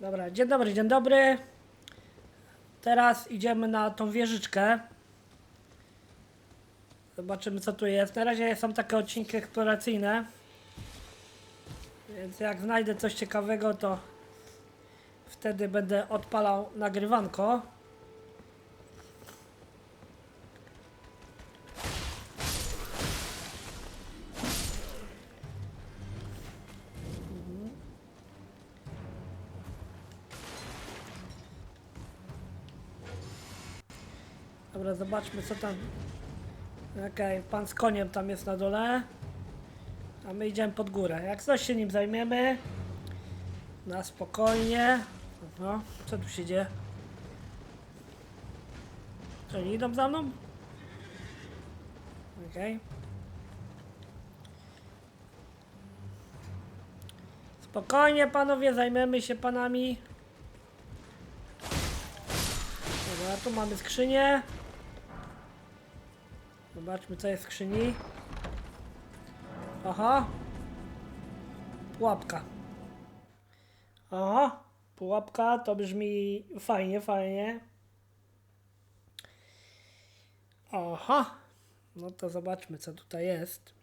Dobra, dzień dobry, dzień dobry. Teraz idziemy na tą wieżyczkę. Zobaczymy co tu jest. Na razie są takie odcinki eksploracyjne. Więc jak znajdę coś ciekawego, to wtedy będę odpalał nagrywanko. Dobra, zobaczmy co tam. Okej, pan z koniem tam jest na dole. A my idziemy pod górę. Jak coś się nim zajmiemy. Na spokojnie. No, co tu się dzieje? Co, oni idą za mną? Okej. Spokojnie panowie, zajmiemy się panami. Dobra, tu mamy skrzynię. Zobaczmy co jest w skrzyni. Aha. Pułapka. Aha. Pułapka to brzmi fajnie, fajnie. Aha. No to zobaczmy co tutaj jest.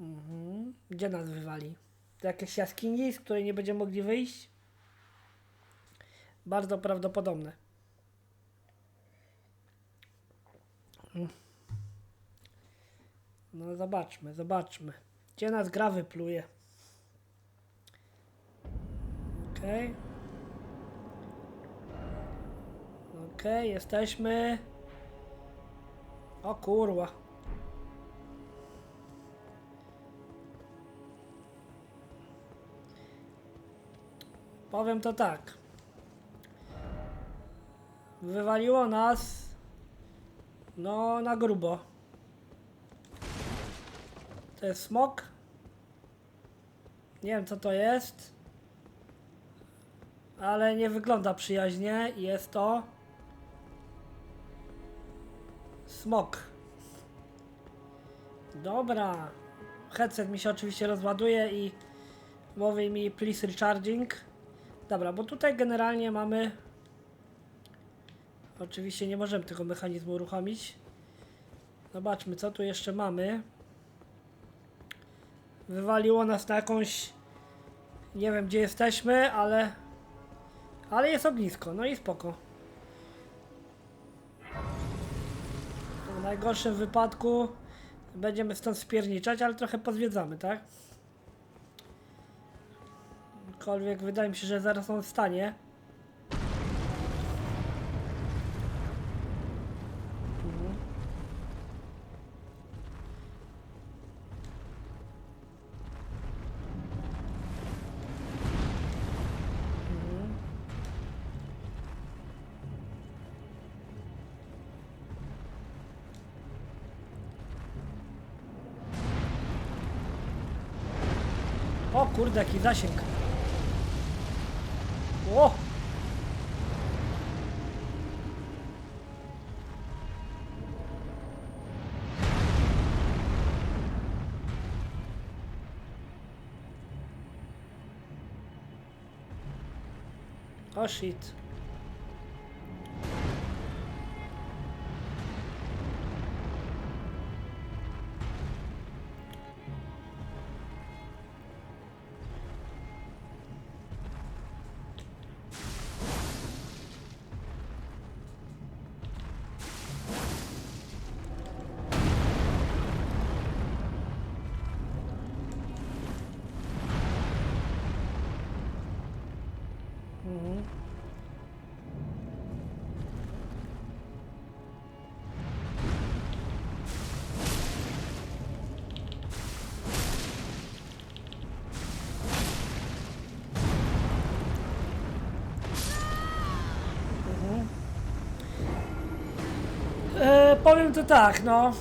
Mhm. Gdzie nas wywali? Do jakiejś jaskini, z której nie będziemy mogli wyjść? Bardzo prawdopodobne. No zobaczmy, zobaczmy. Gdzie nas gra wypluje? Okej. Okej, jesteśmy. O kurwa. Powiem to tak. Wywaliło nas no na grubo. To jest smok. Nie wiem co to jest. Ale nie wygląda przyjaźnie. Jest to smok. Dobra. Headset mi się oczywiście rozładuje i mówi mi please recharging. Dobra, bo tutaj generalnie mamy Oczywiście nie możemy tego mechanizmu uruchomić. Zobaczmy, co tu jeszcze mamy. Wywaliło nas na jakąś... Nie wiem, gdzie jesteśmy, ale... Ale jest ognisko, no i spoko. W najgorszym wypadku będziemy stąd spierniczać, ale trochę pozwiedzamy, tak? Aczkolwiek wydaje mi się, że zaraz on stanie. Kurde, jaki zasięg. O! O shit. E, powiem to tak, no.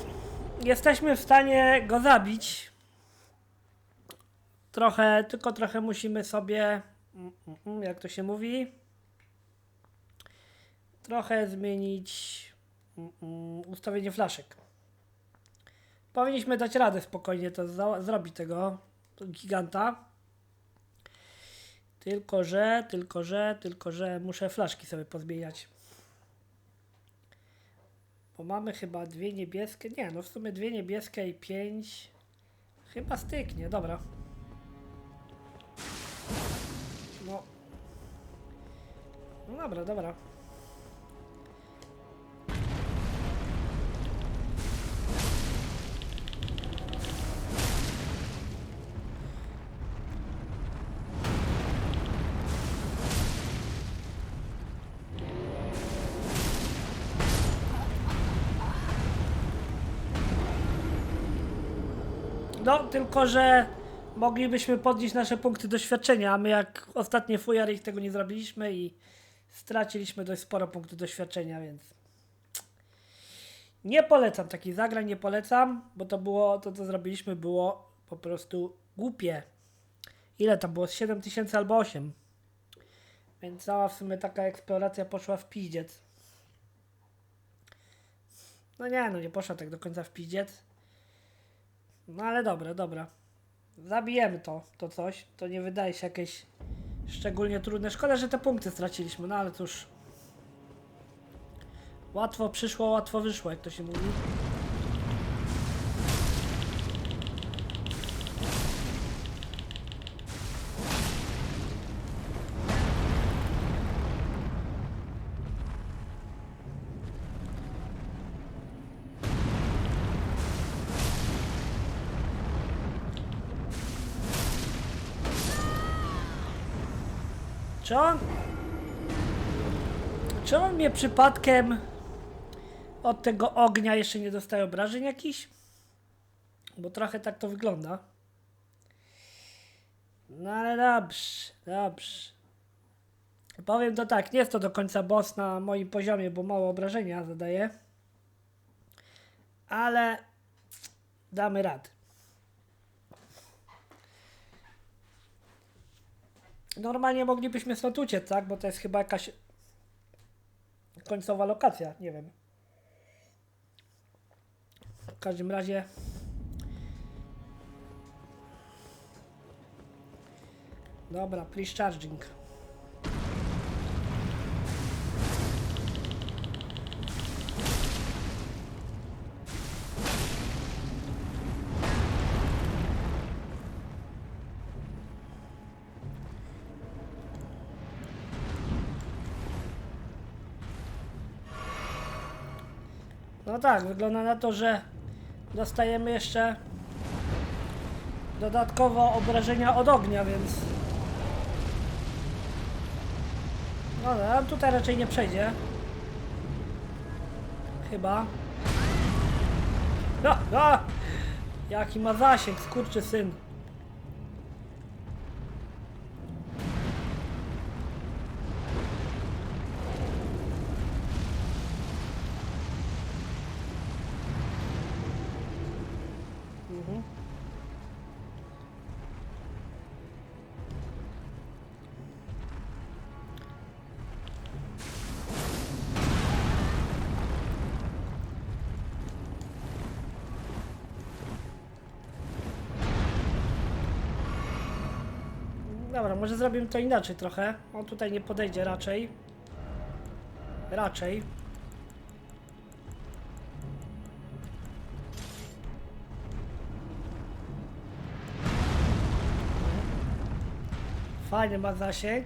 Jesteśmy w stanie go zabić. Trochę, tylko trochę musimy sobie jak to się mówi, trochę zmienić mm, mm, ustawienie flaszek. Powinniśmy dać radę spokojnie to zrobić tego giganta. Tylko że, tylko że, tylko że muszę flaszki sobie pozmieniać. Bo mamy chyba dwie niebieskie. Nie, no w sumie dwie niebieskie i pięć. Chyba styknie, dobra. No. No dobra, dobra. No, tylko że moglibyśmy podnieść nasze punkty doświadczenia, a my jak ostatnie fujary tego nie zrobiliśmy i straciliśmy dość sporo punktów doświadczenia, więc nie polecam takich zagrań, nie polecam, bo to było, to co zrobiliśmy było po prostu głupie. Ile tam było? Z 7 tysięcy albo 8. Więc cała w sumie taka eksploracja poszła w piździec. No nie, no nie poszła tak do końca w piździec. No ale dobra, dobra. Zabijemy to, to coś. To nie wydaje się jakieś szczególnie trudne. Szkoda, że te punkty straciliśmy, no ale cóż. Łatwo przyszło, łatwo wyszło, jak to się mówi. On mnie przypadkiem od tego ognia jeszcze nie dostaje obrażeń jakiś? Bo trochę tak to wygląda. No ale dobrze, dobrze. Powiem to tak, nie jest to do końca boss na moim poziomie, bo mało obrażenia zadaje. Ale damy radę. Normalnie moglibyśmy stąd uciec, tak? Bo to jest chyba jakaś końcowa lokacja, nie wiem. W każdym razie. Dobra, please charging. Tak, wygląda na to, że dostajemy jeszcze dodatkowo obrażenia od ognia, więc... No, ale tutaj raczej nie przejdzie. Chyba. No, no! Jaki ma zasięg, skurczy syn. Mhm. Dobra, może zrobimy to inaczej trochę. On tutaj nie podejdzie raczej. Raczej. Fajny ma zasięg.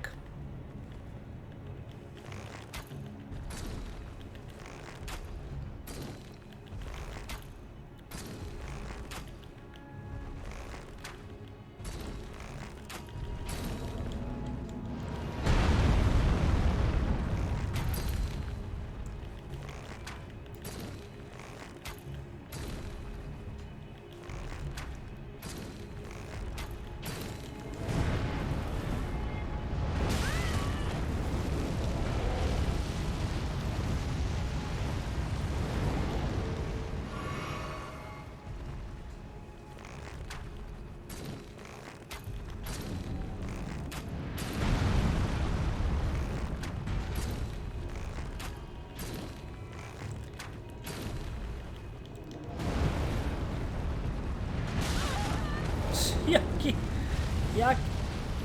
Jak...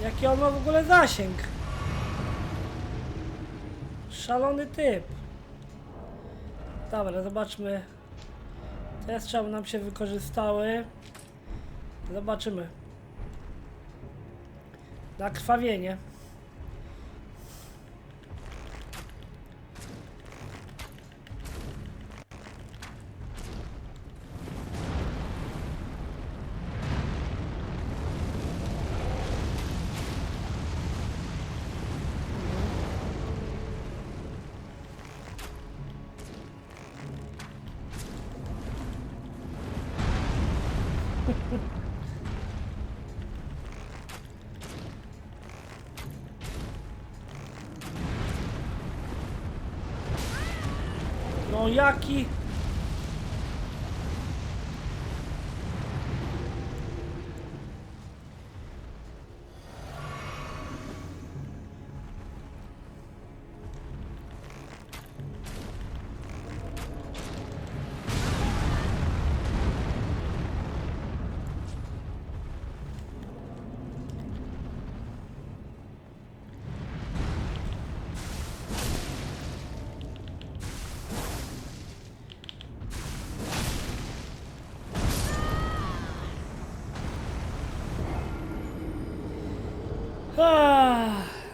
Jaki on ma w ogóle zasięg? Szalony typ. Dobra, zobaczmy. Te strzały nam się wykorzystały. Zobaczymy. Na krwawienie. No jaki?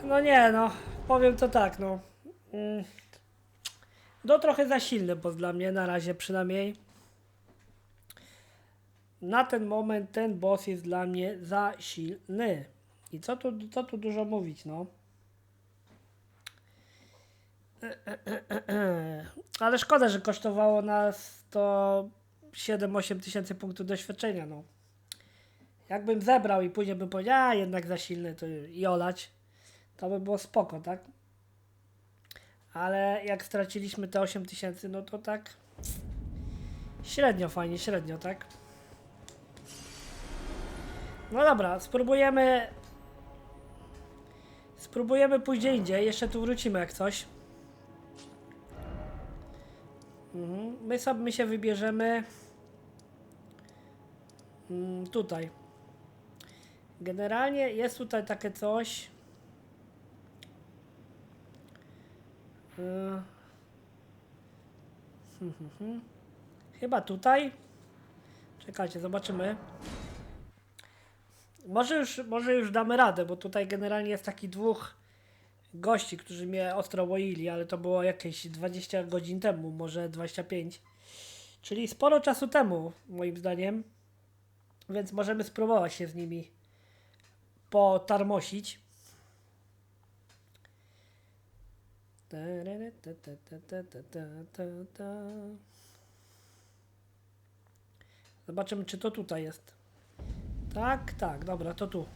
No nie no, powiem to tak no. Mm. No trochę za silny boss dla mnie, na razie przynajmniej. Na ten moment ten boss jest dla mnie za silny. I co tu, co tu dużo mówić, no. Ale szkoda, że kosztowało nas to 7-8 tysięcy punktów doświadczenia, no. Jakbym zebrał i później bym powiedział, a jednak za silny, to i olać, to by było spoko, tak? Ale jak straciliśmy te 8 tysięcy, no to tak średnio fajnie, średnio, tak? No dobra, spróbujemy spróbujemy później indziej, jeszcze tu wrócimy jak coś. Mhm. My sobie my się wybierzemy mm, tutaj. Generalnie jest tutaj takie coś. Hmm, hmm, hmm. Chyba tutaj. Czekajcie, zobaczymy. Może już, może już damy radę, bo tutaj generalnie jest taki dwóch gości, którzy mnie ostro łoili, ale to było jakieś 20 godzin temu, może 25. Czyli sporo czasu temu, moim zdaniem. Więc możemy spróbować się z nimi potarmosić. Zobaczymy, czy to tutaj jest. Tak, tak, dobra, to tu.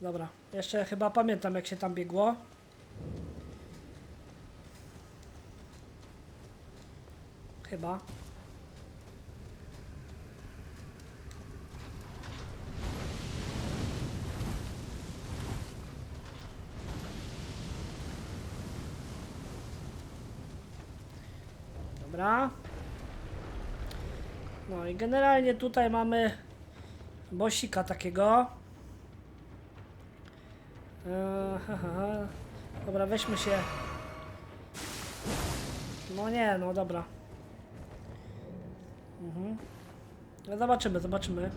Dobra, jeszcze chyba pamiętam, jak się tam biegło. Chyba. Dobra. No i generalnie tutaj mamy bosika takiego. Eee, ha, ha, ha. Dobra, weźmy się. No nie, no dobra. Mhm. No zobaczymy, zobaczymy.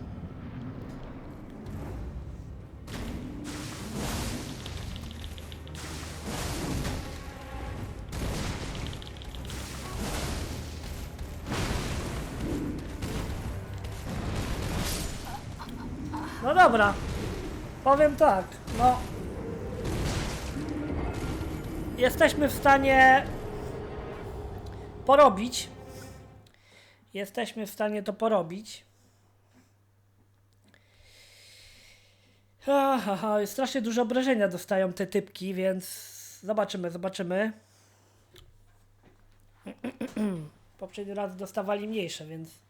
No dobra. Powiem tak, no. Jesteśmy w stanie porobić. Jesteśmy w stanie to porobić. Ha, ha, ha. Strasznie dużo obrażenia dostają te typki, więc zobaczymy, zobaczymy. Poprzedni raz dostawali mniejsze, więc.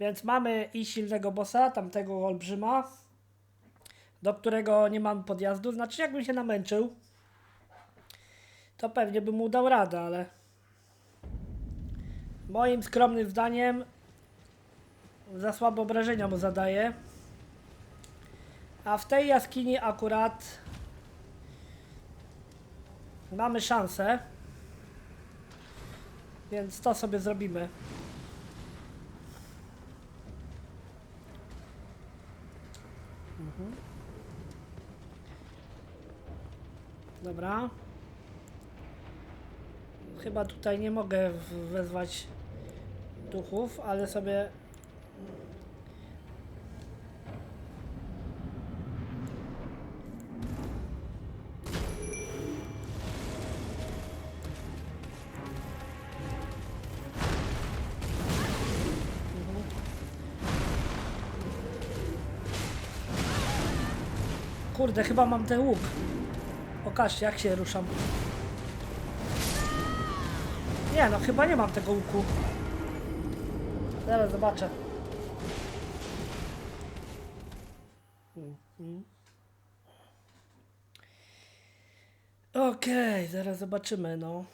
Więc mamy i silnego bossa, tamtego olbrzyma, do którego nie mamy podjazdu. Znaczy, jakbym się namęczył, to pewnie bym mu dał radę, ale moim skromnym zdaniem za słabe obrażenia mu zadaje. A w tej jaskini akurat mamy szansę. Więc to sobie zrobimy. Mhm. Dobra. Chyba tutaj nie mogę wezwać duchów, ale sobie. Kurde, chyba mam ten łuk. Pokażcie, jak się ruszam. Nie, no chyba nie mam tego łuku. Zaraz zobaczę. Okej, zaraz zobaczymy, no.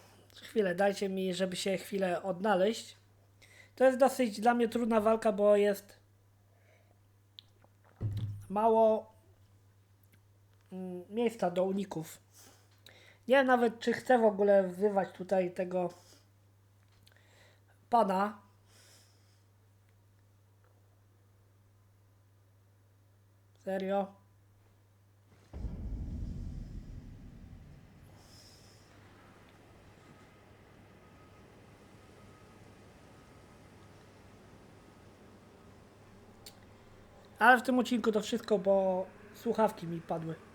Chwilę, dajcie mi, żeby się chwilę odnaleźć. To jest dosyć dla mnie trudna walka, bo jest mało miejsca do uników. Nie wiem nawet, czy chcę w ogóle wzywać tutaj tego pana. Serio? Ale w tym odcinku to wszystko, bo słuchawki mi padły.